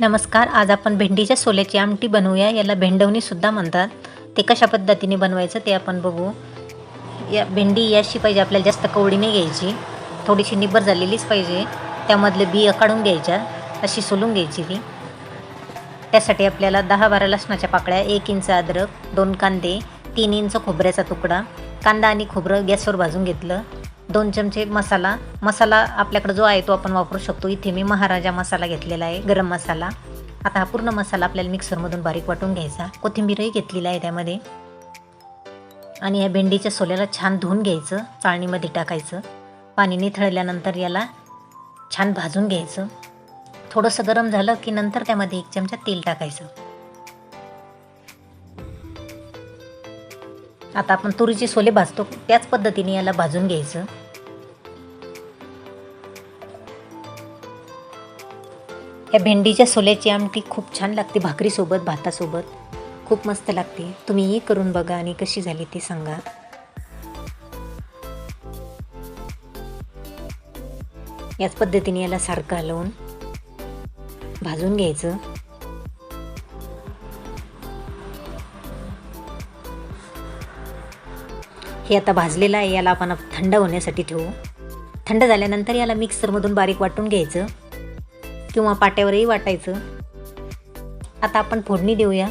नमस्कार आज आपण भेंडीच्या सोल्याची आमटी बनवूया. याला भेंडवणीसुद्धा म्हणतात. ते कशा पद्धतीने बनवायचं ते आपण बघू. या भेंडी याशी पाहिजे आपल्याला जास्त कवडी नाही घ्यायची. थोडीशी निब्बर झालेलीच पाहिजे. त्यामधले बिया काढून घ्यायच्या. अशी सोलून घ्यायची ती. त्यासाठी आपल्याला दहा बारा लसणाच्या पाकळ्या एक इंच अद्रक दोन कांदे तीन इंच खोबऱ्याचा तुकडा कांदा आणि खोबरं गॅसवर भाजून घेतलं. दोन चमचे मसाला मसाला आपल्याकडे जो आहे तो आपण वापरू शकतो. इथे मी महाराजा मसाला घेतलेला आहे गरम मसाला. आता हा पूर्ण मसाला आपल्याला मिक्सरमधून बारीक वाटून घ्यायचा. कोथिंबीरही घेतलेला आहे त्यामध्ये. आणि या भेंडीच्या सोल्याला छान धुवून घ्यायचं चाळणीमध्ये टाकायचं. पाणी निथळल्यानंतर याला छान भाजून घ्यायचं. थोडंसं गरम झालं की नंतर त्यामध्ये एक चमचा तेल टाकायचं. आता आपण तुरीचे सोले भाजतो त्याच पद्धतीने याला भाजून घ्यायचं. या भेंडीच्या सोल्याची आमटी खूप छान लागते भाकरीसोबत भातासोबत. खूप मस्त लागते. तुम्हीही करून बघा आणि कशी झाली ते सांगा. याच पद्धतीने याला सारखं हलवून भाजून घ्यायचं. हे आता भाजलेलं आहे याला आपण थंड होण्यासाठी ठेवू. थंड झाल्यानंतर याला मिक्सरमधून बारीक वाटून घ्यायचं. किंवा पाट्यावरही वाटायचं. आता आपण फोडणी देऊया.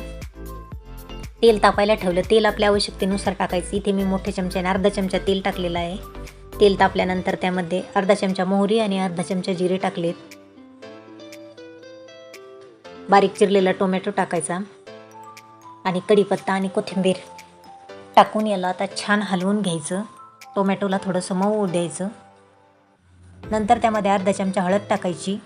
तेल तापायला ठेवलं. तेल आपल्या आवश्यकतेनुसार टाकायचं. इथे मी मोठ्या चमच्याने अर्धा चमचा तेल टाकलेलं आहे. तेल तापल्यानंतर त्यामध्ये अर्धा चमचा मोहरी आणि अर्धा चमचा जिरे टाकलेत. बारीक चिरलेला टोमॅटो टाकायचा. आणि कढीपत्ता आणि कोथिंबीर टाकून याला आता छान हलवून घ्यायचं. टोमॅटोला थोडंसं मऊ द्यायचं. नंतर त्यामध्ये अर्धा चमचा हळद टाकायची.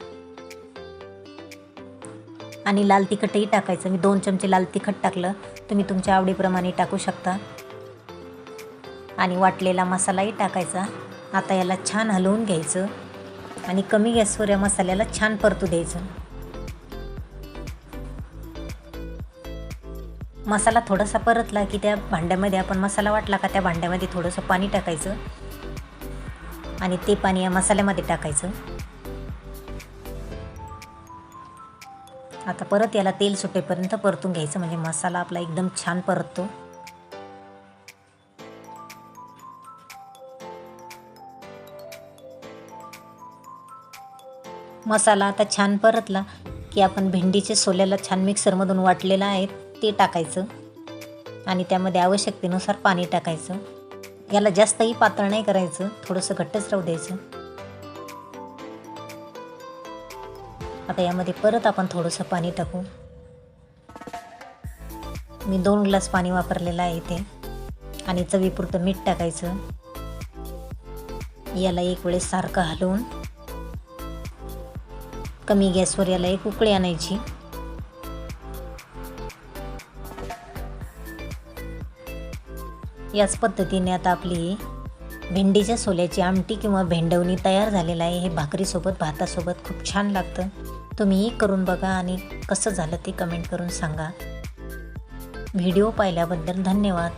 आणि लाल तिखटही टाकायचं. मी दोन चमचे लाल तिखट टाकलं. तुम्ही तुमच्या आवडीप्रमाणे टाकू शकता. आणि वाटलेला मसालाही टाकायचा. आता याला छान हलवून घ्यायचं. आणि कमी गॅसवर या मसाल्याला छान परतू द्यायचं. मसाला थोडासा परतला की त्या भांड्यामध्ये आपण मसाला वाटला का त्या भांड्यामध्ये थोडंसं पाणी टाकायचं. आणि ते पाणी या मसाल्यामध्ये टाकायचं. आता परत याला तेल सुटेपर्यंत परतून घ्यायचं म्हणजे मसाला आपला एकदम छान परततो. मसाला आता छान परतला की आपण भेंडीचे सोल्याला छान मिक्सरमधून वाटलेलं आहे ते टाकायचं. आणि त्यामध्ये आवश्यकतेनुसार पाणी टाकायचं. याला जास्तही पातळ नाही करायचं थोडंसं घट्टच राहू द्यायचं. आता यामध्ये परत आपण थोडंसं पाणी टाकू. मी दोन ग्लास पाणी वापरलेलं आहे इथे. आणि चवीपुरतं मीठ टाकायचं. याला एक वेळेस सारखं हलवून. कमी गॅसवर याला एक उकळी आणायची. याच पद्धतीने आता आपली भेंडीच्या सोल्याची आमटी किंवा भेंडवणी तयार झालेलं आहे हे भाकरीसोबत भातासोबत खूप छान लागतं. तुम्हीही करून बघा आणि कसं झालं ते कमेंट करून सांगा. व्हिडिओ पाहिल्याबद्दल धन्यवाद.